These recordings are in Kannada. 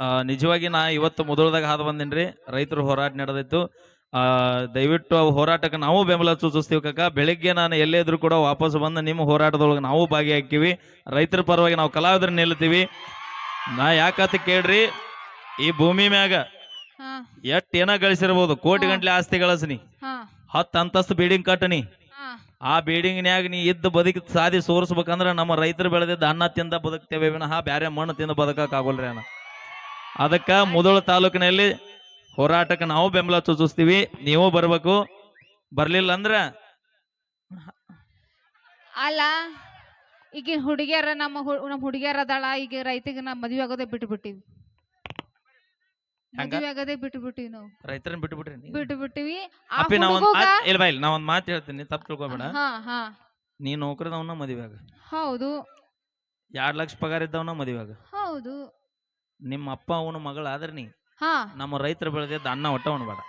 ಆ, ನಿಜವಾಗಿ ನಾ ಇವತ್ತು ಮೊದಲದಾಗ ಹಾದು ಬಂದೇನ್ರಿ? ರೈತರು ಹೋರಾಟ ನಡೆದಿತ್ತು. ಆ ದಯವಿಟ್ಟು ಅವು ಹೋರಾಟಕ್ಕೆ ನಾವು ಬೆಂಬಲ ಸೂಚಿಸ್ತೀವಿ ಕಾಕ. ಬೆಳಿಗ್ಗೆ ನಾನು ಎಲ್ಲೇ ಇದ್ರು ಕೂಡ ವಾಪಸ್ ಬಂದು ನಿಮ್ಮ ಹೋರಾಟದೊಳಗೆ ನಾವು ಭಾಗಿಯಾಗ್ತೀವಿ ರೈತರ ಪರವಾಗಿ ನಾವು ಕಲಾವಿದ್ರು ನಿಲ್ತೀವಿ ನಾ ಯಾಕಂತ ಕೇಳ್ರಿ ಈ ಭೂಮಿ ಮ್ಯಾಗ ಎಟ್ ಎಷ್ಟ್ ಏನ ಗಳಿಸಿರ್ಬೋದು? ಕೋಟಿ ಗಂಟ್ಲೆ ಆಸ್ತಿ ಗಳಿಸ್ನಿ. ಹತ್ತು ಅಂತಸ್ತು ಬಿಲ್ಡಿಂಗ್ ಕಟ್ಟನಿ ಆ ಬಿಲ್ಡಿಂಗ್ನ್ಯಾಗ ನೀ ಇದ್ದ ಬದುಕಿ ಸಾಧಿ ಸೋರಿಸ್ಬೇಕಂದ್ರ ನಮ್ಮ ರೈತರು ಬೆಳೆದಿದ್ದ ಅನ್ನ ತಿಂದ ಬದುಕ್ತೇವೆ. ವಿನಃ ಬ್ಯಾರೆ ಮಣ್ಣು ತಿಂದ ಬದುಕಕ್ ಆಗೋಲ್ರಿ ಅಣ್ಣ. ಅದಕ್ಕ ಮುದೋಳ ತಾಲೂಕಿನಲ್ಲಿ ಹೋರಾಟಕ್ಕೆ ನಾವು ಬೆಂಬಲ ಸೂಚಿಸ್ತೀವಿ. ನೀವು ಬರ್ಬೇಕು. ಬರ್ಲಿಲ್ಲ ಅಂದ್ರ? ಅಲ್ಲ ಈಗ ಹುಡುಗಿಯರ ನಮ್ಮ ಹು- ನಮ್ಮ ಹುಡುಗಿಯರ ಅದಾಳ ಈಗ ರೈತಿಗೆ ನಾವು ಮದ್ವೆ ಆಗೋದೇ ಬಿಟ್ಟು ಬಿಟ್ಟಿವಿ ಹಂಗ? ಮದ್ವೆ ಆಗೋದೇ ಬಿಟ್ಟು ಬಿಟ್ಟಿವಿ ನಾವು. ರೈತರನ್ನ ಬಿಟ್ಟು ಬಿಟ್ರಿ ನೀವು? ಬಿಟ್ಟು ಬಿಟ್ಟಿವಿ ಆ ಅಪ್ಪಿ ನಾ ಒಂದ್ ಹುಡುಗ ಮಾತ್- ಇಲ್ಲ ಬಾ ಇಲ್ಲ ನಾ ಒಂದ್ ಮಾತು ಹೇಳ್ತೀನಿ ತಪ್ಪು ತಿಳ್ಕೊಬೇಡ. ಹಾ ಹಾ. ನೀ ನೌಕರಿದವನ ಮದುವೆಯಾಗ ಹೌದು. ಎರಡ್ ಲಕ್ಷ ಪಗಾರ ಇದ್ದವನ ಮದುವೆಯಾಗ ಹೌದು. ನಿಮ್ಮ ಅಪ್ಪ ಅವನ ಮಗಳ ಆದ್ರೆ ನೀ ಹಾ. ನಮ್ಮ ರೈತರ ಬೆಳೆದಿದ್ದ ಅನ್ನ ಒಟ್ಟ ಉಣ್ಬೇಡ.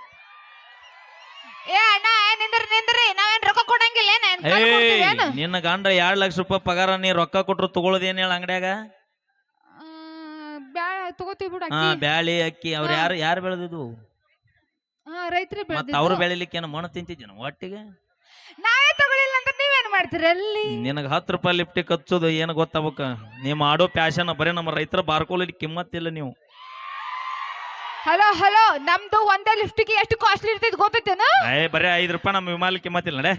ಏ ಅಣ್ಣ ಏ ನಿಂದ್ರಿ ನಿಂದ್ರಿ. ನಾವೇನ್ ರೊಕ್ಕ ಕೊಡಂಗಿಲ್ಲ ಏನ್ ಏನ್ ಕೊಡ್ತೀವಿ ಏನು? ನಿನ್ನ ಗಂಡ ಎರಡ್ ಲಕ್ಷ ರೂಪಾಯಿ ಪಗಾರ ನೀ ರೊಕ್ಕ ಕೊಟ್ರು ತಗೊಳ್ಳೋದೇನ್ ಹೇಳ ಅಂಗಡ್ಯಾಗ? ಆ, ಬ್ಯಾ ತಗೋತೀವಿ ಬಿಡು ಹಾ ಅಕ್ಕಿ. ಬ್ಯಾಳಿ ಅಕ್ಕಿ ಅವ್ರ ಯಾರು ಯಾರು ಬೆಳೆದಿದ್ವು ಹಾ ರೈತರೇ ಮತ್ತ ಅವ್ರು ಬೆಳೆದಿದ್ದು ಬೆಳಿಲಿಕ್ಕೆ ಮಣ್ಣು ತಿಂತಿದ್ದೀನ ಒಟ್ಟಿಗೆ? ನಾವೇ ತಗೊಳಿಲ್ಲ ಅಂತ ನಿನಗೆ ಹತ್ತು ರೂಪಾಯಿ ಲಿಫ್ಟಿಗೆ ಹಚ್ಚೋದು ಏನು ಗೊತ್ತಾಗಬೇಕ? ನೀ ಮಾಡೋ ಪ್ಯಾಶನ್ ಬರೀ ನಮ್ಮ ರೈತರ ಬಾರ್ಕೊಳ್ಳಿ ಕಿಮ್ಮತ್ತಿಲ್ಲ ನೀವು. ಹಲೋ ಹಲೋ ನಮ್ದು ಒಂದೇ ಲಿಫ್ಟಿಗೆ ಎಷ್ಟು ಕಾಸ್ಟ್ಲಿ ಇರ್ತೈತಿ ಗೊತ್ತೈತೇನು? ಏ ಬರೀ ಐದು ರೂಪಾಯಿ ನಮ್ಮ ವಿಮಾನ ಕಿಮ್ಮತ್ತಿಲ್ಲ ನಡೆ.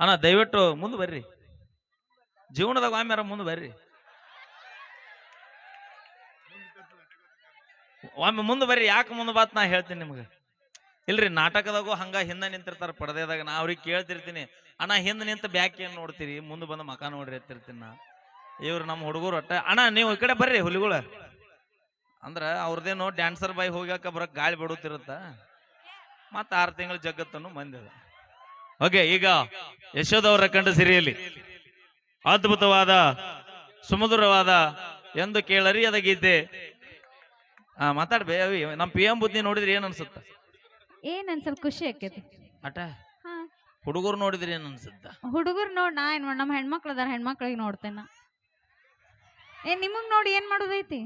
ಅಣ್ಣ ದಯವಿಟ್ಟು ಮುಂದೆ ಬರ್ರಿ. ಜೀವನದಾಗ ಆಮ್ಯಾರ ಮುಂದೆ ಬರ್ರಿ. ಒಮ್ಮೆ ಮುಂದೆ ಬರ್ರಿ ಯಾಕೆ ಮುಂದೆ ಬಾತ್ ನಾ ಹೇಳ್ತೀನಿ ನಿಮ್ಗೆ. ಇಲ್ರಿ ನಾಟಕದಾಗೂ ಹಂಗ ಹಿಂದೆ ನಿಂತಿರ್ತಾರ ಪರದೆದಾಗ, ನಾ ಅವ್ರಿಗೆ ಕೇಳ್ತಿರ್ತೀನಿ. ಅಣ್ಣ ಹಿಂದೆ ನಿಂತ ಬ್ಯಾಕ್ ಏನ್ ನೋಡ್ತೀರಿ? ಮುಂದೆ ಬಂದ ಮಕ ನೋಡ್ರಿ ಎತ್ತಿರ್ತೀನಿ ನಾ. ಇವ್ರು ನಮ್ಮ ಹುಡುಗರು ಒಟ್ಟ ಅಣ್ಣ ನೀವು ಈ ಕಡೆ ಬರ್ರಿ ಹುಲಿಗಳ. ಅಂದ್ರ ಅವ್ರದೇನೋ ಡ್ಯಾನ್ಸರ್ ಬಾಯ್ ಹೋಗ್ಯಾಕ ಬರಕ್ ಗಾಳಿ ಬಿಡುತ್ತಿರುತ್ತ ಮತ್ತ ಆರು ತಿಂಗಳ ಜಗತ್ತನ್ನು ಮಂದಿದೆ ಓಕೆ, ಈಗ ಯಶೋದವರ ಕಂಡ ಸಿರಿಯಲ್ಲಿ ಅದ್ಭುತವಾದ, ಸುಮಧುರವಾದ ಎಂದು ಕೇಳರಿ ಗೀತೆ. ಹಾ ಮಾತಾಡ್ಬೇ ನಮ್ಮ ಪಿ ಎಂ ಬುದ್ಧಿ ನೋಡಿದ್ರಿ ಏನ್ ಅನ್ಸುತ್ತ? ಏನ್ ಅನ್ಸಲ್ ಖುಷಿ ಆಕೈತಿ? ಅಟ ಹಾ. ಹುಡುಗರು ನೋಡಿದ್ರೆ ಏನ್ ಅನ್ಸುತ್ತ? ಹುಡುಗರು ನೋಡ್ ನಾ ಏನ್ ಮಾಡ್- ನಮ್ಮ ಹೆಣ್ಮಕ್ಳು ಅದಾರ ಹೆಣ್ಮಕ್ಳಿಗೆ ನೋಡ್ತೇನ ಏ ನಿಮಗ್ ನೋಡಿ ಏನ್ ಮಾಡೋದೈತಿ?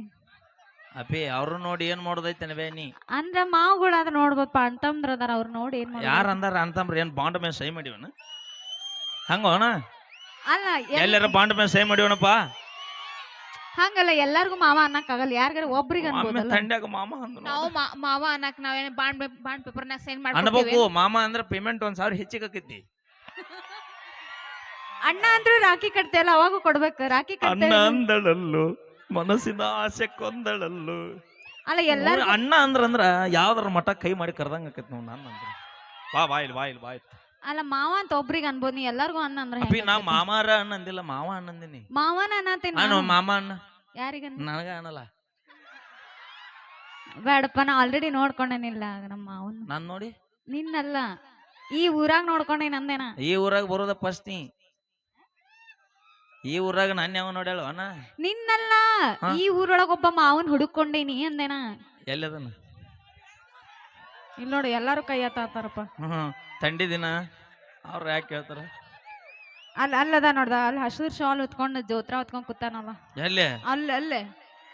ಅಪಿ ಅವ್ರು ನೋಡಿ ಏನ್ ಮಾಡೋದೈತೆ ಬೇ ನೀ? ಅಂದ್ರ ಮಾವುಗಳು ಅದ ನೋಡ್ಬೋದಪ್ಪ ಅಂತಂದ್ರ ಅದಾರ ಅವ್ರು ನೋಡಿ ಏನ್ ಮಾಡೋದು ಯಾರ ಅಂದಾರ ಅಂತಂಬ್ರಿ ಏನ್ ಬಾಂಡ್ ಮೇಲೆ ಸೈ ಮಾಡಿವನ? ಹಂಗೋಣ ಅಣ್ಣ? ಅಲ್ಲ ಎಲ್ಲರ ಎಲ್ಲಾರ ಬಾಂಡ್ ಮೇಲೆ ಸೈ ಮಾಡಿವನಪ್ಪ? ಹಂಗಲ್ಲ ಎಲ್ಲಾರ್ಗು ಮಾವ ಅನ್ನಕ್ ಆಗಲ್ಲ ಯಾರಿಗಾರ ಒಬ್ರಿಗೆ ಒಮ್ಮೆ ಅನ್ಬೋದಲ್ಲ. ತಂಡ್ಯಾಗ ಮಾಮ ಅಂದ್ರು ನಾವು ಮಾ- ಮಾವ ಅನ್ನಕ್ ನಾವೇನ್ ಬಾಂಡ್ ಬಾಂಡ್ ಪೇಪರ್ನಾಗ ಸೈನ್ ಅನ್ಬೇಕು ಮಾಡ್ಬೇಕು ಮಾಮ ಅಂದ್ರ ಪೇಮೆಂಟ್ ಒಂದ್ ಸಾವಿರ ಹೆಚ್ಚಿಗೆ ಆಕೈತಿ. ಅಣ್ಣ ಅಂದ್ರು ರಾಖಿ ಕಟ್ತೇಲ್ಲ ಅವಾಗೂ ಕೊಡ್ಬೇಕು. ರಾಖಿ ಅಣ್ಣ ಕಟ್ತೇವೆ ಅಂದಳಲ್ಲು ಮನಸ್ಸಿನ ಆಸೆ ಕೊಂದಳಲ್ಲು. ಅಲ್ಲ ಎಲ್ಲಾರು ಅಣ್ಣ ಅಂದ್ರ ಅಂದ್ರ ಯಾವ್ದಾರ ಮಠ ಕೈ ಮಾಡಿ ಕರ್ದಂಗ ಆಕೈತಿ ನೋಡ್ ನಾನು ಅಂದ್ರೆ. ಬಾ ಬಾ ಇಲ್ಲಿ ಬಾ ಇಲ್ಲಿ ಬಾ ಇಲ್ಲಿ. ಅಲ್ಲ ಮಾವ ಅಂತ ಒಬ್ರಿಗೆ ಅನ್ಬೋದು ನೀ ಎಲ್ಲಾರ್ಗು ಅನ್ನ ಅಂದ್ರೆ ಅಪ್ಪಿ ಹೆಂಗ್ ನಾ? ಮಾಮಾರ ಅನ್ನಂದಿಲ್ಲ ಮಾವ ಅನ್ನಂದಿನಿ ಮಾವನ ಅನ್ನತೇನ್ ನಾನು. ಮಾಮ ಅನ್ನ. ಯಾರಿಗ ನನಗ ಅನ್ನಲ್ಲ. ಬೇಡಪ್ಪ ನಾ ಆಲ್ರೆಡಿ ನೋಡ್ಕೊಂಡೇನಿಲ್ಲ ನಮ್ಮ ಮಾವನ್ ನಾನ್ ನೋಡಿ. ನಿನ್ನಲ್ಲ. ಈ ಊರಾಗ ನೋಡ್ಕೊಂಡೆ ನಂದೇನ ಈ ಊರಾಗ ಬರೋದ ಫಸ್ಟ್ ನೀ. ಈ ಊರಾಗ ನಾನು ಯಾವ ನೋಡ್ಯಾಳ ಅಣ್ಣ? ನಿನ್ನಲ್ಲ. ಹಾ? ಈ ಊರೊಳಗ ಒಬ್ಬ ಮಾವನ್ ಹುಡುಕೊಂಡೇನಿ ಅಂದೇನ? ಎಲ್ಲದನ ಇಲ್ಲಿ ನೋಡಿ ಎಲ್ಲಾರು ಕೈ ಎತ್ತಾರಪ್ಪ ಹ್ಮ್ ಥಂಡಿ ದಿನ ಅವ್ರು ಯಾಕೆ ಕೇಳ್ತಾರ? ಅಲ್ಲಿ ಅಲ್ಲದ ನೋಡ್ದ ಅಲ್ಲಿ ಹಸಿರು ಶಾಲ್ ಹೊತ್ಕೊಂಡು ಜೋತ್ರ ಹೊತ್ಕೊಂಡ್ ಕೂತಾನಲ್ಲ. ಎಲ್ಲಿ? ಅಲ್ಲಿ ಅಲ್ಲೇ.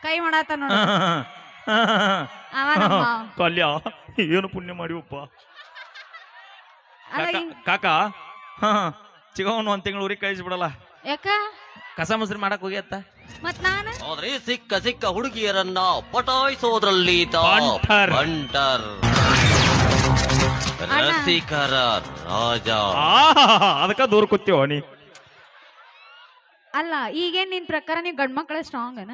ಕೈ ಮಾಡಾತ ನೋಡ. ಅವ ನಮ್ಮ ಮಾವ. ಕಲ್ಯ ಏನು ಪುಣ್ಯ ಮಾಡಿವಪ್ಪ? ಅಲ್ಲ ಕಾಕ- ಹಿಂಗ್- ಕಾಕ ಹಾ ಚಿಗವನ್ ಒಂದ್ ತಿಂಗಳು ಊರಿಗೆ ಕಳಿಸಿ ಬಿಡಲ್ಲ ಯಾಕ? ಕಸ ಮೊಸರು ಮಾಡಕ್ ಹೋಗ್ಯತ್ತ? ಮತ್ ನಾನು? ಆದ್ರೆ ಸಿಕ್ಕ ಸಿಕ್ಕ ಹುಡುಗಿಯರನ್ನ ಪಟಾಯಿಸೋದ್ರಲ್ಲಿ ತಾ ಬಂಟರ್. ಬಂಟರ್. ರಸಿಕರ ರಾಜ. ಅದಕ್ಕ ದೂರ ಕೂತೀವ ನೀ. ಅಲ್ಲ ಈಗೇನ್ ನಿನ್ ಪ್ರಕಾರ ನೀವು ಗಂಡ್ ಮಕ್ಕಳ ಸ್ಟ್ರಾಂಗ್ ಅನ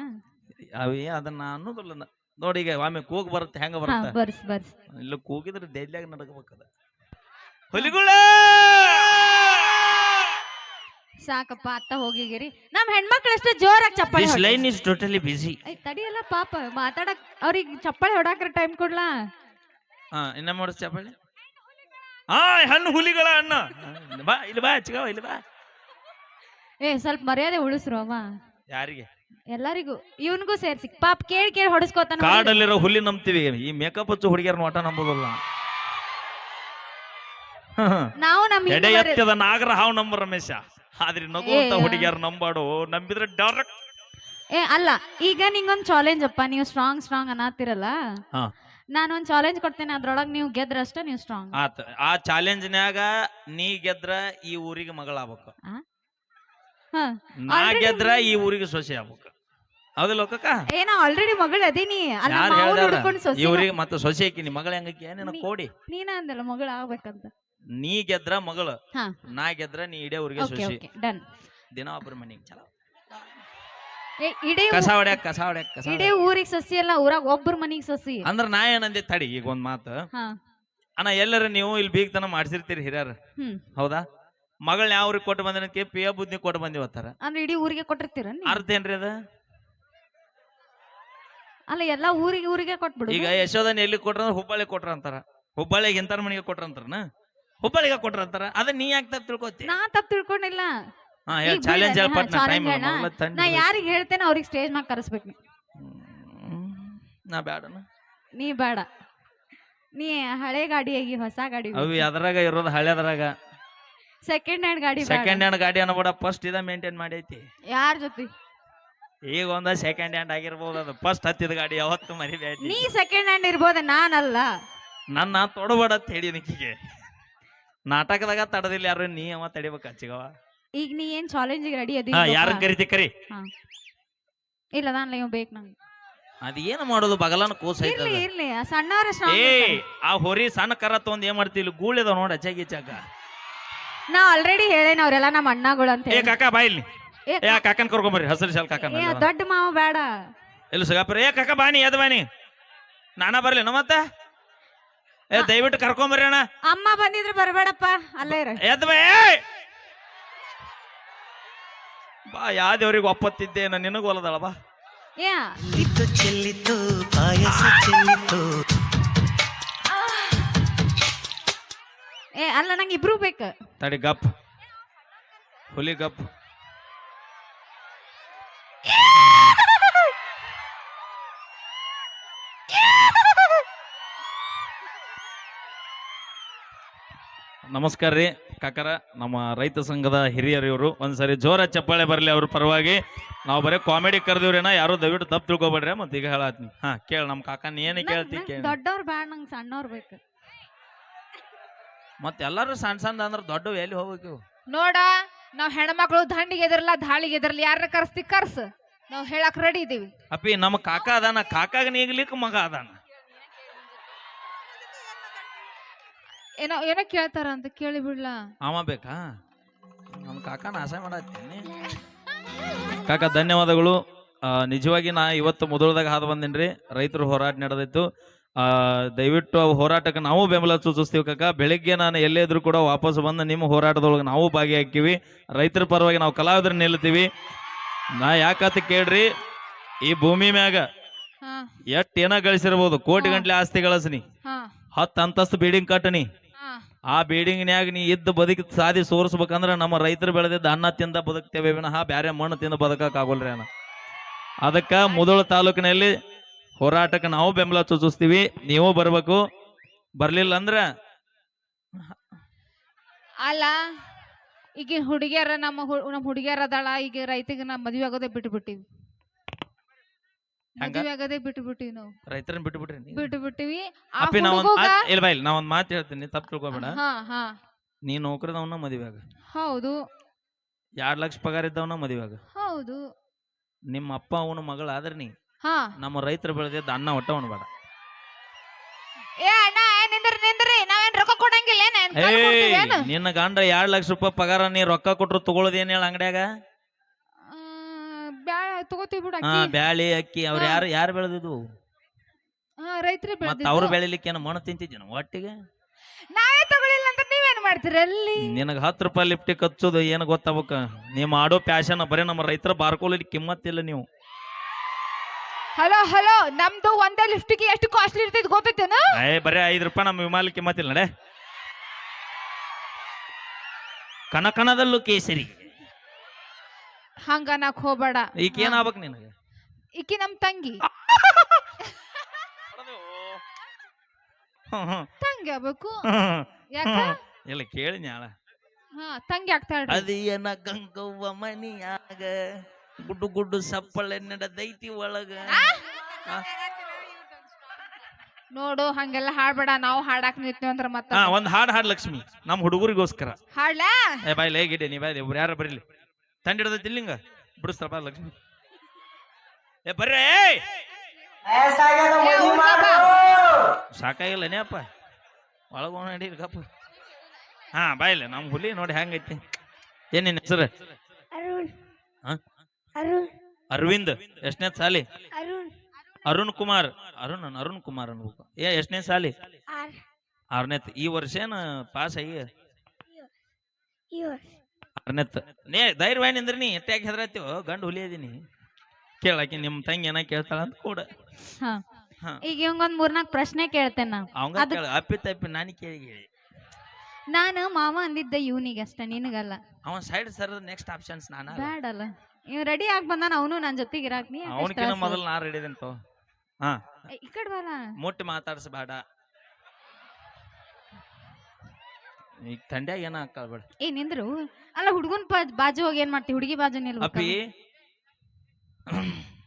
ಅವೇ ಅದನ್ನ ಅನ್ನೋದಿಲ್ಲ ನೋಡಿ ಈಗ ಒಮ್ಮೆ ಕೂಗ್ ಬರುತ್ತೆ ಹೆಂಗ ಬರುತ್ತೆ? ಬರ್ಸ್ ಬರ್ಸ್. ಇಲ್ಲ ಕೂಗಿದ್ರೆ ದೆಲ್ಲಾಗ ನಡಕಬೇಕದ. ಹುಲಿಗುಳ! ಸಾಕಪ್ಪ ಅತ್ತ ಹೋಗಿಗಿರಿ. ನಮ್ ಹೆಣ್ಮಕ್ಳು ಅಷ್ಟೇ ಜೋರಾಗಿ ಚಪ್ಪಾಳೆ this. Line is totally busy I ತಡಿಯಲ್ಲ ಪಾಪ ಮಾತಾಡಕ್ ಅವ್ರಿಗೆ ಚಪ್ಪಾಳೆ ಹೊಡಾಕ್ರ ಟೈಮ್ ಕೊಡ್ಲಾ? ಹಾ ಇನ್ನ ಮಾಡಿಸ್ ಚಪ್ಪಳಿ? ಆ ಹಣ್ಣು ಹುಲಿಗಳ ಅಣ್ಣ. ಬಾ ಇಲ್ಲಿ ಬಾ ಚಿಗವ ಇಲ್ಲಿ ಬಾ. ಏ ಸ್ವಲ್ಪ ಮರ್ಯಾದೆ ಉಳಿಸ್ರು ಅವ ಯಾರಿಗೆ? ಎಲ್ಲರಿಗೂ ಇವನ್ಗೂ ಸೇರ್ಸಿ. ಪಾಪ ಕೇಳಿ ಕೇಳಿ ಹೊಡಿಸ್ಕೋತಾನ ಹೊಡಿ. ಕಾಡಲ್ಲಿರೋ ಹುಲಿ ನಂಬ್ತೀವಿ. ಈ ಮೇಕಪ್ ಹಚ್ಚು ಹುಡುಗಿಯರ್ನ ಒಟ್ಟ ನಂಬೋದಲ್ಲ. ನಾವು ನಮ್ಮ ಎಡೆ ಎತ್ತದ ನಾಗರ ಹಾವು ನಂಬ ರಮೇಶ. ಆದ್ರೆ ನಗುವಂತ ಅಂತ ಹುಡುಗಿಯರ್ ನಂಬಾಡು. ನಂಬಿದ್ರೆ ಡೈರೆಕ್ಟ್ ಏ ಅಲ್ಲ ಈಗ ನಿಂಗೊಂದು ಚಾಲೆಂಜ್ ಅಪ್ಪ. ನೀವು ಸ್ಟ್ರಾಂಗ್ ಸ್ಟ್ರಾಂಗ್ ಅನ್ನತ್ತಿರಲ್ಲ ಹಾ. ನಾನೊಂದ್ ಚಾಲೆಂಜ್ ಕೊಡ್ತೇನೆ ಅದ್ರೊಳಗೆ ನೀವು ಗೆದ್ರಷ್ಟ ನೀವು ಸ್ಟ್ರಾಂಗ್ ಆತ ಆ ಚಾಲೆಂಜ್ ಚಾಲೆಂಜ್ನ್ಯಾಗ ನೀ ಗೆದ್ರ ಈ ಊರಿಗೆ ಮಗಳಾಗ್ಬೇಕು. ನಾ ಗೆದ್ರ ಈ ಊರಿಗೆ ಸೊಸೆ ಆಗ್ಬೇಕು. ಹೌದಿಲ್ಲ ಲೋಕಕ್ಕ? ಏನ ಆಲ್ರೆಡಿ ಮಗಳ ಅದೀನಿ. ಅಲ್ಲ ಯಾರು ಮಾವು ಹೇಳ್ದಾರ ಹುಡ್ಕೊಂಡು ಸೊಸಿ ಊರಿಗೆ ಮತ್ತೆ ಸೊಸೆ ಹಾಕಿನಿ ಮಗಳ ಹೆಂಗಕ್ಕೆ ನಿನ್ನ ನೀ- ಕೋಡಿ. ನೀನ ಅಂದಲ್ಲ ಮಗಳು ಆಗ್ಬೇಕಂತ. ನೀ ಗೆದ್ರ ಮಗಳು. ಹಾ. ನಾ ಗೆದ್ರ ನೀ ಇಡೇ ಊರಿಗೆ ಓಕೆ ಸೊಸಿ. ಓಕೆ ಡನ್ ದಿನ ಒಬ್ಬರ ಮನೆಗೆ ಚಲೋ ಕಸ ಹೊಡ್ಯಾಕ ಕಸ ಹೊಡ್ಯಾಕ ಕಸ ಇಡೀ. ಊರಿಗೆ ಸಸಿ ಅಲ್ಲ ಊರಾಗ ಒಬ್ಬರ ಮನಿಗ್ ಸಸಿ. ಅಂದ್ರ ನಾ ಏನಂದೆ ತಡಿ ಈಗ ಒಂದ್ ಮಾತು. ಹಾ. ಅಣ್ಣ ಎಲ್ಲರ ನೀವು ಇಲ್ಲಿ ಬೀಗ್ತನ ಮಾಡ್ಸಿರ್ತೀರಿ ಹಿರಿಯರ್. ಹ್ಮ್. ಹೌದಾ? ಮಗಳ್ ಯಾವ ಊರಿಗೆ ಕೊಟ್ಟು ಬಂದನಕ್ಕೆ ಪಿಯ ಬುದ್ಧಿ ಕೊಟ್ಟು ಬಂದಿವತ್ತಾರ ಅಂದ್ರೆ ಇಡೀ ಊರಿಗೆ ಕೊಟ್ಟಿರ್ತೀರ ಅರ್ಧ ಅರ್ಥ ಏನ್ರಿ ಅದ? ಅಲ್ಲ ಎಲ್ಲಾ ಊರಿಗೆ ಊರಿಗೆ ಕೊಟ್ಬಿಡು. ಈಗ ಯಶೋಧನ್ ಎಲ್ಲಿ ಕೊಟ್ರ ಹುಬ್ಬಳ್ಳಿ ಕೊಟ್ರ ಅಂತಾರ. ಹುಬ್ಬಳ್ಳಿಗೆ ಇಂತರ ಮನೆಗೆ ಕೊಟ್ರ ಅಂತಾರನ? ಹುಬ್ಬಳ್ಳಿಗೆ ಕೊಟ್ರ ಅಂತಾರ. ಅದ ನೀ ಯಾಕೆ ತಪ್ಪು ತಿಳ್ಕೊತಿ ನಾ ತಪ್ಪು ತಿಳ್ಕೊಂಡಿಲ್ಲ. ಹಾ ಈಗ ಚಾಲೆಂಜ್ ಟೈಮ್. ನಾ ಯಾರಿಗೆ ಹೇಳ್ತೇನೆ ಅವ್ರಿಗೆ ಸ್ಟೇಜ್ ಮ್ಯಾಗ ಕರೆಸ್ಬೇಕು ನೀ. ನಾ ಬ್ಯಾಡನ. ನೀ ಬೇಡ ನೀ ಹಳೆ ಗಾಡಿಯಾಗಿ ಹೊಸ ಗಾಡಿ ಅವಿ ಅದ್ರಾಗ ಇರೋದು ಹಳೆದ್ರಾಗ. ಸೆಕೆಂಡ್ ಹ್ಯಾಂಡ್ ಗಾಡಿ ಸೆಕೆಂಡ್ ಹ್ಯಾಂಡ್ ಗಾಡಿ ಅನ್ನಬೇಡ ಫಸ್ಟ್ ಇದ ಮೇಂಟೈನ್ ಮಾಡೈತಿ. ಯಾರ ಜೊತೆ? ಈಗ ಒಂದ ಸೆಕೆಂಡ್ ಹ್ಯಾಂಡ್ ಆಗಿರ್ಬೋದು ಅದು ಫಸ್ಟ್ ಹತ್ತಿದ ಗಾಡಿ ಯಾವತ್ತು ಮರಿಬೇಡಿ ನೀ ಸೆಕೆಂಡ್ ಹ್ಯಾಂಡ್ ಇರ್ಬೋದ ನಾನಲ್ಲ. ನನ್ನ ತೊಡಬೇಡ ಅಂತ ಹೇಳಿ ನಿಕ್ಕಿಗೆ ನಾಟಕದಾಗ ತಡದಿಲ್ಲ ಯಾರು ನೀ ಅವ ತಡಿಬೇಕ ಚಿಗವ ಈಗ ನೀ ಏನ್ ಚಾಲೆಂಜ್ ರೆಡಿ ಅದಿ ಹಾ ಯಾರನ್ನ ಕರಿತಿ ಕರಿ? ಇಲ್ಲ ನಾನು ಲೈವ್ ಬೇಕು ನಂಗೆ. ಅದ ಏನ್ ಮಾಡೋದು? ಬಗಲನ ಕೂಸ ಇರ್ಲಿ ಇರ್ಲಿ ಸಣ್ಣವರ ಏ ಆ ಹೊರಿ ಸಣ್ಣ ಕರ ತಗೊಂಡ್ ಏನ್ ಮಾಡ್ತಿ? ಇಲ್ಲಿ ಗೂಳಿದಾವ ನೋಡ ಅಚ್ಚಾಗಿ ಚಾಕ ನಾ ಆಲ್ರೆಡಿ ಹೇಳೇನ ಅವ್ರೆಲ್ಲ ನಮ್ಮ ಅಣ್ಣಗಳು ಅಂತ ಏ ಹೇಳಿ. ಕಾಕ ಬಾ ಇಲ್ಲಿ. ಏ, ಏ ಆ ಕಾಕನ್ ಕರ್ಕೊಂಬರ್ರಿ ಹಸಿರು ಶಾಲ್ ಕಾಕನ್ ಏ ದೊಡ್ಡ ಮಾವ ಬೇಡ. ಇಲ್ಲಿ ಸಿಗಾಪುರ? ಏ ಕಾಕ ಬಾನಿ ಎದ್ ಬಾನಿ ನಾನ ಬರ್ಲಿ ಮತ್ತ? ಏ ದಯವಿಟ್ಟು ಕರ್ಕೊಂಬರ್ರಿ ಅಣ್ಣ. ಅಮ್ಮ ಬಂದಿದ್ರೆ ಬರಬೇಡಪ್ಪ ಅಲ್ಲೇ ಇರ. ಎದ್ ಬಾ ಏ! ಬಾ ಯಾ ದೇವ್ರಿಗೆ ಒಪ್ಪತ್ತಿದ್ದೆ ನಾನು ನಿನಗೂ ಒಲದಳ ಬಾ. ಏ ಇತ್ತು ಚೆಲ್ಲಿತು ಪಾಯಸ ಚೆಲ್ಲಿತು ಏ ಅಲ್ಲ ನಂಗೆ ಇಬ್ರು ಬೇಕು. ತಡಿ ಗಪ್. ಹುಲಿ ಗಪ್. ನಮಸ್ಕಾರ ರೀ. ಕಾಕರ ನಮ್ಮ ರೈತ ಸಂಘದ ಹಿರಿಯರು ಇವರು ಒಂದ್ಸರಿ ಜೋರ ಚಪ್ಪಾಳೆ ಬರಲಿ ಅವ್ರ ಪರವಾಗಿ. ನಾವು ಬರೀ ಕಾಮಿಡಿ ಕರೆದಿವ್ರೇನ ಯಾರು ದಯವಿಟ್ಟು ತಪ್ಪು ತಿಳ್ಕೊಬೇಡ್ರಿ ಮತ್ತೆ ಈಗ ಹೇಳತ್ನಿ. ಹಾ ಕೇಳ ನಮ್ಮ ಕಾಕ ನೀ ಏನು ಕೇಳ್ತಿ ಕೇಳಿ. ದೊಡ್ಡವ್ರು ನಂಗೆ ಸಣ್ಣವ್ರು ಬೇಕು. ಮತ್ತೆ ಎಲ್ಲಾರು ಸಣ್ಣ ಸಣ್ಣ ಅಂದ್ರೆ ದೊಡ್ಡ ಎಲ್ಲಿ ಹೋಗ್ಬೇಕು? ಇವು? ನೋಡ ನಾವ್ ಹೆಣ್ಮಕ್ಳು ದಂಡಿಗೆ ಎದಿರಲ್ಲ ಧಾಳಿಗೆ ಎದರ್ಲಿ ಯಾರನ್ನ ಕರ್ಸ್ತಿ ಕರ್ಸ್. ನಾವ್ ಹೇಳಕ್ ರೆಡಿ ಇದೀವಿ. ಅಪ್ಪಿ ನಮ್ಮ ಕಾಕ ಅದಾನ ಕಾಕಾಗ ನೀಗ್ಲಿಕ್ ಮಗ ಅದಾನ. ಏನೋ ಏನೋ ಕೇಳ್ತಾರ ಅಂತ ಕೇಳಿ ಬಿಡ್ಲ? ಅವ ಬೇಕಾ? ನಮ್ಮ ಕಾಕನ ಆಸೆ ಮಾಡತ್ತೀನಿ ಕಾಕ ಧನ್ಯವಾದಗಳು. ಆ, ನಿಜವಾಗಿ ನಾ ಇವತ್ತು ಮೊದಲದಾಗ ಹಾದು ಬಂದಿನ್ರಿ. ರೈತರು ಹೋರಾಟ ನಡೆದಿತ್ತು. ಆ, ದಯವಿಟ್ಟು ಅವು ಹೋರಾಟಕ್ಕೆ ನಾವು ಬೆಂಬಲ ಸೂಚಿಸ್ತೀವಿ ಕಾಕ. ಬೆಳಿಗ್ಗೆ ನಾನು ಎಲ್ಲೇ ಇದ್ರು ಕೂಡ ವಾಪಸ್ ಬಂದು ನಿಮ್ಮ ಹೋರಾಟದೊಳಗೆ ನಾವು ಭಾಗಿಯಾಕ್ತೀವಿ ರೈತರ ಪರವಾಗಿ ನಾವು ಕಲಾವಿದರು ನಿಲ್ತೀವಿ ನಾ ಯಾಕಂತ ಕೇಳ್ರಿ? ಈ ಭೂಮಿ ಮ್ಯಾಗ ಹಾ. ಎಷ್ಟ್ ಏನ ಗಳಿಸಿರ್ಬೋದು? ಕೋಟಿ ಗಂಟ್ಲೆ ಆಸ್ತಿ ಗಳಿಸ್ನಿ. ಹಾ. ಹತ್ತು ಅಂತಸ್ತು ಬಿಲ್ಡಿಂಗ್ ಕಟ್ಟನಿ. ಆ ಬೀಡಿಂಗ್ನ್ಯಾಗ ನೀ ಇದ್ದ ಬದುಕಿ ಸಾಧಿ ಸೋರಿಸ್ಬೇಕಂದ್ರೆ ನಮ್ಮ ರೈತರು ಬೆಳೆದಿದ್ದ ಅನ್ನ ತಿಂದ ಬದುಕ್ತೇವೆ ವಿನಃ ಬ್ಯಾರೆ ಮಣ್ಣು ತಿಂದ ಬದುಕಕ್ ಆಗೋಲ್ರಿ ಅಣ್ಣ. ಅದಕ್ಕೆ ಮುದೋಳ ತಾಲೂಕಿನಲ್ಲಿ ಹೋರಾಟಕ್ಕೆ ನಾವು ಬೆಂಬಲ ಸೂಚಿಸ್ತೀವಿ. ನೀವು ಬರಬೇಕು. ಬರ್ಲಿಲ್ಲ ಅಂದ್ರೆ ಅಲ್ಲ, ಈಗಿನ ಹುಡುಗಿಯರ ನಮ್ಮ ನಮ್ಮ ಹುಡುಗಿಯರ ಅದಾಳ, ಈಗ ರೈತಿಗೆ ನಾವು ಮದುವೆ ಆಗೋದೇ ಬಿಟ್ಟು ಬಿಟ್ಟಿವಿ ಹಂಗ? ಮದ್ವೆ ಆಗೋದೇ ಬಿಟ್ಟು ಬಿಟ್ಟಿವಿ ನಾವು. ರೈತರನ್ನ ಬಿಟ್ಟು ಬಿಟ್ರಿ ನೀವು. ಬಿಟ್ಟು ಬಿಟ್ಟಿವಿ ಆ ಅಪ್ಪಿ ನಾ ಒಂದ್ ಹುಡುಗ ಮಾತ್- ಇಲ್ಲ ಬಾ ಇಲ್ಲಿ ನಾ ಒಂದ್ ಮಾತು ಹೇಳ್ತೀನಿ ತಪ್ಪು ತಿಳ್ಕೊಬೇಡ. ಹಾ ಹಾ. ನೀ ನೌಕರದವನ ಮದುವೆ ಆಗ. ಹೌದು. ಎರಡ್ ಲಕ್ಷ ಪಗಾರ ಇದ್ದವನ ಮದುವೆಯಾಗ ಹೌದು. ನಿಮ್ಮ ಅಪ್ಪ ಅವನ ಮಗಳ ಆದ್ರೆ ನೀ ಹಾ. ನಮ್ಮ ರೈತರ ಬೆಳೆದಿದ್ದ ಅನ್ನ ಹೊಟ್ಟ ಉಣ್ಬೇಡ. ಏ ಅಣ್ಣ ಏ ನಿಂದ್ರಿ ನಿಂದ್ರಿ. ನಾವೇನ್ ರೊಕ್ಕ ಕೊಡಂಗಿಲ್ಲ ಏನ್? ಏನ್ ಕಲ್ಲ್ ಏಯ್ ಕೊಡ್ತೀವೇನು? ನಿನ್ನ ಗಂಡ ಎರಡ್ ಲಕ್ಷ ರೂಪಾಯಿ ಪಗಾರ ನೀ ರೊಕ್ಕ ಕೊಟ್ರು ತಗೊಳ್ಳೋದು ಏನ್ ಹೇಳ ಅಂಗಡ್ಯಾಗ? ತಗೋತೀವಿ ಬಿಡು ಹಾ ಅಕ್ಕಿ. ಬ್ಯಾಳಿ ಅಕ್ಕಿ ಅವ್ರ ಹಾ. ಯಾರು ಯಾರು ಬೆಳೆದಿದ್ವು ಹಾ ರೈತರೇ ಮತ್ತ ಬೆಳೆದಿದ್ದು. ಅವ್ರು ಬೆಳಿಲಿಕ್ಕೆ ಏನು ಮಣ್ಣು ತಿಂತಿದ್ದೀನ ಒಟ್ಟಿಗೆ? ನಾವೇ ತಗೊಳಿಲ್ಲ ಅಂತ ನೀವೇನ್ ಮಾಡ್ತೀರಿ ಅಲ್ಲಿ? ನಿನಗೆ ಹತ್ತು ರೂಪಾಯಿ ಲಿಫ್ಟಿಗೆ ಹಚ್ಚೋದು ಏನು ಗೊತ್ತಾಗಬೇಕ? ನೀವು ಮಾಡೋ ಪ್ಯಾಶನ್ ಬರೀ ನಮ್ಮ ರೈತರ ಬಾರ್ಕೋಲಿಕ್ಕೆ ಕಿಮ್ಮತ್ತಿಲ್ಲ ನೀವು. ಹಲೋ ಹಲೋ ನಮ್ದು ಒಂದೇ ಲಿಫ್ಟಿಗೆ ಎಷ್ಟು ಕಾಸ್ಟ್ಲಿ ಇರ್ತೈತಿ ಗೊತ್ತೈತೇನು? ಏ ಬರೀ ಐದು ರೂಪಾಯಿ ನಮ್ಮ ವಿಮಾಲಿ ಕಿಮ್ಮತ್ತಿಲ್ಲ ನಡೆ. ಕನಕನದಲ್ಲೂ ಕೇಸರಿ. ಹಂಗ ನಾಕ್ ಹೋಗ್ಬೇಡ. ಈಗ ಏನಾಗ್ಬೇಕು ನಿನಗೆ? ಈಕಿ ನಮ್ ತಂಗಿ. ತಂಗಿ ಆಗ್ಬೇಕು. ಯಾಕ? ಇಲ್ಲ ಕೇಳಿ ನ್ಯಾಳ. ಹಾ ತಂಗಿ ಅದು ಏನ ಗಂಗವ್ವ ಮನಿಯಾಗ ಗುಡ್ಡು ಗುಡ್ಡು ಸಪ್ಪಳೆ ನಡೆದೈತಿ ಒಳಗ. ನೋಡು ಹಂಗೆಲ್ಲ ಹಾಡ್ಬೇಡ. ನಾವು ಹಾಡಾಕ್ ನಿಂತೀವಿ ಅಂದ್ರ ಮತ್ತ. ಹಾ ಒಂದ್ ಹಾಡ್ ಹಾಡ್ ಲಕ್ಷ್ಮಿ. ನಮ್ ಹುಡುಗರಿಗೋಸ್ಕರ. ಹಾಡ್ಲಾ? ಏ ಬಾಯ್ಲಿ ಹೇಗಿಡೆ ನೀ ಬಾಯ್ಲಿ ಯಾರು ಬರಲಿ? ತಂಡ ಹಿಡ್ದೈತಿ ಇಲ್ಲಿಂಗ? ಬಿಡಿಸ್ತಾರ ಬಾ ಲಕ್ಷ್ಮಿ ಏ ಬರ್ರಿ. ಸಾಕಾಗಿಲ್ಲ ನೇಪ ಒಳಗ ನಡಿ ಗಪ್ಪ ಹಾ ಬಾಯಿಲ್ಲ ನಮ್ಮ ಹುಲಿ ನೋಡಿ ಹೆಂಗೈತಿ. ಏನೇನು ನಿನ್ ಹೆಸರು? ಅರವಿಂದ್. ಎಷ್ಟನೇ ಸಾಲಿ? ಅರುಣ್. ಅರುಣ್ ಕುಮಾರ್. ಅರುಣ್ ಅರುಣ್ ಕುಮಾರ್ ಅನ್ಬೇಕು. ಏ ಎಷ್ಟನೇ ಸಾಲಿ? ಆರನೇ ಆರನೇತ್ ಈ ವರ್ಷ ಏನ ಪಾಸ್ ಆಗಿ? ಆರನೇತ್ ನೇ ಧೈರ್ಯ ನಿಂದ್ರಿ ನೀ ಎಟ್ಟಾಗಿ ಹೆದರತ್ತೀವೋ ಗಂಡು ಹುಲಿ ಅದೀನಿ. ಕೇಳಾಕಿ ನಿಮ್ ತಂಗಿ ಏನ ಕೇಳ್ತಾಳ ಅಂತ ಕೂಡ. ಹಾ. ಹಾ. ಈಗ ಇವಂಗೊಂದ್ ಮೂರ್ನಾಲ್ಕು ಪ್ರಶ್ನೆ ಕೇಳ್ತೇನೆ ನಾ ಅವಂಗ ಅದು- ಕೇಳ ಅಪ್ಪಿ ತಪ್ಪಿ ನಾನು ಕೇಳಿ ಕೇಳಿ. ನಾನು ಮಾವ ಅಂದಿದ್ದೆ ಇವನಿಗೆ ಅಷ್ಟೇ ನಿನಗಲ್ಲ. ಅವನ್ ಸೈಡ್ ಸರ್ ನೆಕ್ಸ್ಟ್ ಆಪ್ಷನ್ಸ್ ನಾನ ಬ್ಯಾಡಲ್ಲ. ಇವ್ ರೆಡಿ ಆಗಿ ಬಂದಾನ ಅವನು ನನ್ನ ಜೊತೆಗೆ ಇರಾಕ್ ನೀ ಯಾಕ್ ಅಷ್ಟ್ ಅವನಕಿನ ತ್ರಾಸು? ಮೊದಲು ನಾ ರೆಡಿದಂತ ಹಾ. ಏ, ಈ ಕಡೆ ಬಾರ. ಮುಟ್ಟಿ ಮಾತಾಡ್ಸಬೇಡ ಈಗ ತಂಡ್ಯಾಗ ಏನ ಹಾಕಲ್ ಬೇಡ. ಏ ನಿಂದ್ರು? ಅಲ್ಲ ಹುಡುಗನ್ ಬಾಜು ಹೋಗಿ ಏನ್ ಮಾಡ್ತಿ? ಹುಡುಗಿ ಬಾಜು ನಿಲ್ಬೇಕು? ಅಪ್ಪಿ.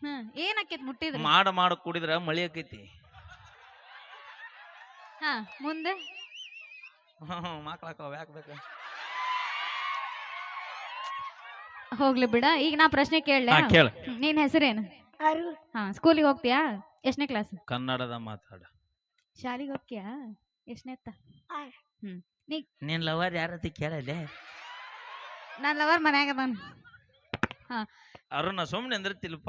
ಹ್ಮ್ ಏನ್ ಆಕೇತ್ ಮುಟ್ಟಿದ್ರ? ಮಾಡ ಮಾಡ ಕುಡಿದ್ರ ಮಳಿ ಆಕೈತಿ. ಹಾ ಮುಂದೆ? ಮಕ್ಳಾಕ ಯಾಕೆ ಬೇಕು? ಹೋಗ್ಲಿ ಬಿಡ ಈಗ ನಾ ಪ್ರಶ್ನೆ ಕೇಳಲೆ? ಹಾ ಕೇಳ. ನಿನ್ ಹೆಸರೇನು? ಹಾ ಸ್ಕೂಲಿಗೆ ಹೋಗ್ತೀಯಾ? ಎಷ್ಟನೇ ಕ್ಲಾಸ್? ಕನ್ನಡದ ಮಾತಾಡ. ಶಾಲಿಗೆ ಹೋಗ್ತೀಯಾ? ಎಷ್ಟನೇತ್ತ ಆರ್. ನಿನ್ ಲವರ್ ಯಾರತಿ ಕೇಳಲೆ ನನ್ನ ಲವರ್ ಮನ್ಯಾಗ ಅದಾನ. ಅರುಣ ಸುಮ್ನೆ ಅಂದ್ರತಿಲ್ಪ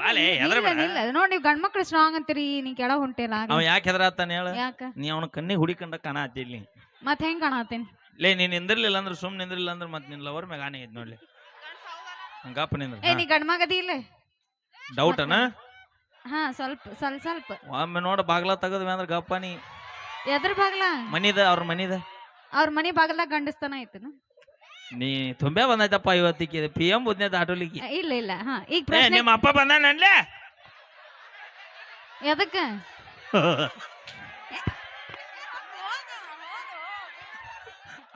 ಬಾಲೆ, ನೀ- ಹೆದ್ರ ಬೇಡ. ನೋಡಿ ನೀವು ಗಂಡ್ ಮಕ್ಳು ಸ್ಟ್ರಾಂಗ್ ಅಂತೀರಿ ನೀ ಕೆಳಗ್ ಹೊಂಟಿಲ್ಲ ಅವ ಯಾಕೆ ಹೆದರಾತಾನ ಹೇಳ? ಯಾಕ? ನೀ ಅವನ ಕಣ್ಣಿಗೆ ಹುಡಿಕಂಡ ಕಣ ಹತ್ತಿಲ್ಲಿ ಮತ್ ಹೆಂಗ್ ಕಾಣತೀನಿ ಲೇ ನೀನ್ ನಿಂದಿರ್ಲಿಲ್ಲ ಅಂದ್ರೆ ಸುಮ್ ನಿಂದಿರ್ಲಿಲ್ಲ ಅಂದ್ರೆ ಮತ್ ನಿನ್ ಲವರ್ ಮ್ಯಾಗ ಆನೆ ಐತ್ ನೋಡ್ಲಿ. ಹಂಗಪ್ಪ ಏ ನಿಂದ್ರ. ನೀ ಗಂಡ್ ಮಗದಿ ಇಲ್ಲ? ಡೌಟ್ ಅನ? ಹಾ ಸ್ವಲ್ಪ ಸ್ವಲ್ಪ ಸ್ವಲ್ಪ. ಒಮ್ಮೆ ನೋಡ ಬಾಗ್ಲ ತಗದ್ವಿ ಅಂದ್ರೆ ಗಪ್ಪ ನೀ. ಎದ್ರ ಬಾಗ್ಲ? ಮನಿದ ಅವ್ರ ಮನಿದ? ಅವ್ರ ಮನಿ ಬಾಗ್ಲ ಗಂಡಸ್ತಾನ ಐತನ ನೀ ತುಂಬೆ ಬಂದೈತಪ್ಪ ಇವತ್ತಿಗೆ ಪಿ ಎಂ ಬುದ್ನೇದ ಆಟೋಲಿಕ್ಕೆ ಇಲ್ಲ ಇಲ್ಲ ಹಾ ಈಗ ಏ ಪ್ರಶ್ನೆ ನಿಮ್ಮ ಅಪ್ಪ ಬಂದಾನನ್ಲೇ ಎದಕ್ಕ?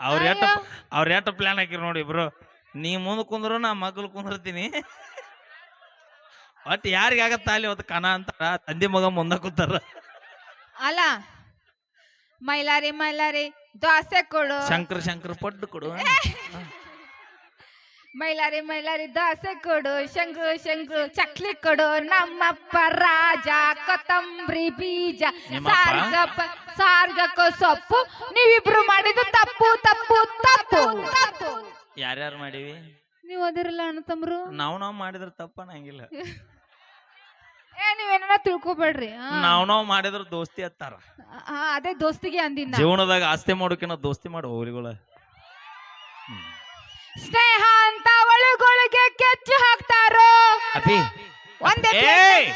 ಅವ್ರ ಎಟ್ಟ ಅಯ್ಯೋ. ಅವ್ರ ಎಟ್ಟ ಪ್ಲಾನ್ ಹಾಕಿರ್ ನೋಡಿ ಇಬ್ರು ನೀ ಮುಂದ್ ಕುಂದ್ರು ನಾ ಮಗಲು ಕುಂದಿರ್ತೀನಿ. ಒಟ್ ಯಾರಿಗಾಗತ್ತ ಅಲ್ಲಿ ಅವತ್ತು ಕಣ ಅಂತಾರ? ತಂದಿ ಮಗ ಮುಂದ ಕೂತಾರ. ಅಲ್ಲ ಮೈಲಾರಿ ಮೈಲಾರಿ ದೋಸೆ ಕೊಡು. ಶಂಕರ ಶಂಕರ ಪಡ್ಡು ಕೊಡು. ಮೈಲಾರಿ ಮೈಲಾರಿ ದೋಸೆ ಕೊಡು. ಶಂಕು ಶಂಕು ಚಕ್ಲಿ ಕೊಡು. ನಮ್ಮಪ್ಪ ರಾಜ ಕೊತ್ತಂಬರಿ ಬೀಜ ನಿಮ್ಮಪ್ಪ? ಸಾರ್ಗಪ್ಪ ಸಾರ್ಗಕ್ಕೋ ಸೊಪ್ಪು. ನೀವಿಬ್ರು ಮಾಡಿದ್ದು ತಪ್ಪು ತಪ್ಪು ತಪ್ಪು. ತಪ್ಪು ಯಾರ್ಯಾರು ಮಾಡೀವಿ? ನೀವು ಅದಿರಲ್ಲ ಅಣ್ಣ ತಮ್ರು? ನಾವ್ ನಾವ್ ಮಾಡಿದ್ರೆ ತಪ್ಪ ಹಂಗಿಲ್ಲ ಏ ನೀವೇನ ತಿಳ್ಕೊಬೇಡ್ರಿ. ಆ. ನಾವ್ ನಾವ್ ಮಾಡಿದ್ರ ದೋಸ್ತಿ ಹತ್ತಾರ. ಆ, ಅದೇ ದೋಸ್ತಿಗೆ ಅಂದಿನ ಜೀವನದಾಗ ಆಸ್ತಿ ಮಾಡೋಕಿನ ದೋಸ್ತಿ ಮಾಡು ಹೋಗ್ಲಿಗಳ ಸ್ನೇಹ ಅಂತ ಒಳಗೊಳಗೆ ಕೆಚ್ಚು ಹಾಕ್ತಾರ? ಅಪಿ ಒಂದೇ ಏಯ್!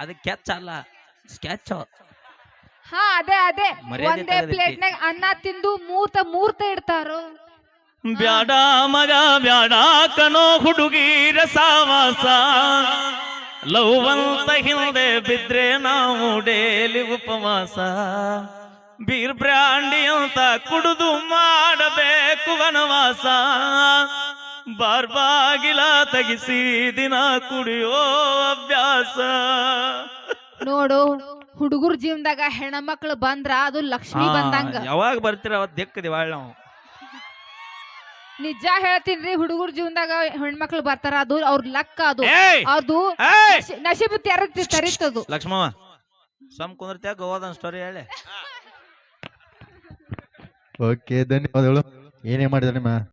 ಅದು ಕೆಚ್ಚಲ್ಲ ಸ್ಕೆಚ್ ಹಾ ಅದೇ ಅದೇ. ಮರ್ಯಾದೆ ಒಂದೇ ತೆಗೆದಿಟ್ಟಿ. ಪ್ಲೇಟ್ನಾಗ ಅನ್ನ ತಿಂದು ಮೂರ್ತ ಮೂರ್ತ ಇಡ್ತಾರೋ? ಬ್ಯಾಡ ಮಗ ಬ್ಯಾಡ ಕನೋ ಹುಡುಗಿ ಸಾವಾಸ ಲವ್ ಅಂತ ಹಿಂದೆ ಬಿದ್ರೆ ನಾವು ಡೇಲಿ ಉಪವಾಸ. ಬೀರ್ ಬ್ರಾಂಡಿ ಅಂತ ಕುಡಿದು ಮಾಡಬೇಕು ವನವಾಸ. ಬಾರ್ ಬಾಗಿಲ ತೆಗಿಸಿ ದಿನ ಕುಡಿಯೋ ಅಭ್ಯಾಸ. ನೋಡು ಹುಡುಗರ ಜೀವನದಾಗ ಹೆಣ್ಮಕ್ಳು ಬಂದ್ರ ಅದು ಲಕ್ಷ್ಮಿ ಬಂದಂಗ. ಯಾವಾಗ ಬರ್ತೀರ ಅವತ್ತು ಬಾಳ್ ನಾವು ನಿಜ ಹೇಳ್ತೀನಿ ಹುಡುಗರ ಜೀವನದಾಗ ಹೆಣ್ಮಕ್ಳು ಬರ್ತಾರ ಅದು ಅವ್ರ ಲಕ್ಕ ಅದು. ಏಯ್! ಅದು ಏಯ್! ನಶಿ- ನಶೀಬು ತೆರದ್ ತರಿತದು. ಲಕ್ಷ್ಮವ ಸಮ್ ಕುಂದಿರ್ತ್ಯಾ ಗೋವಾದನ್ ಸ್ಟೋರಿ ಹೇಳಿ. ಓಕೆ ಧನ್ಯವಾದಗಳು. ಏನೇ ಮಾಡಿದ ನಿಮ್ಮ?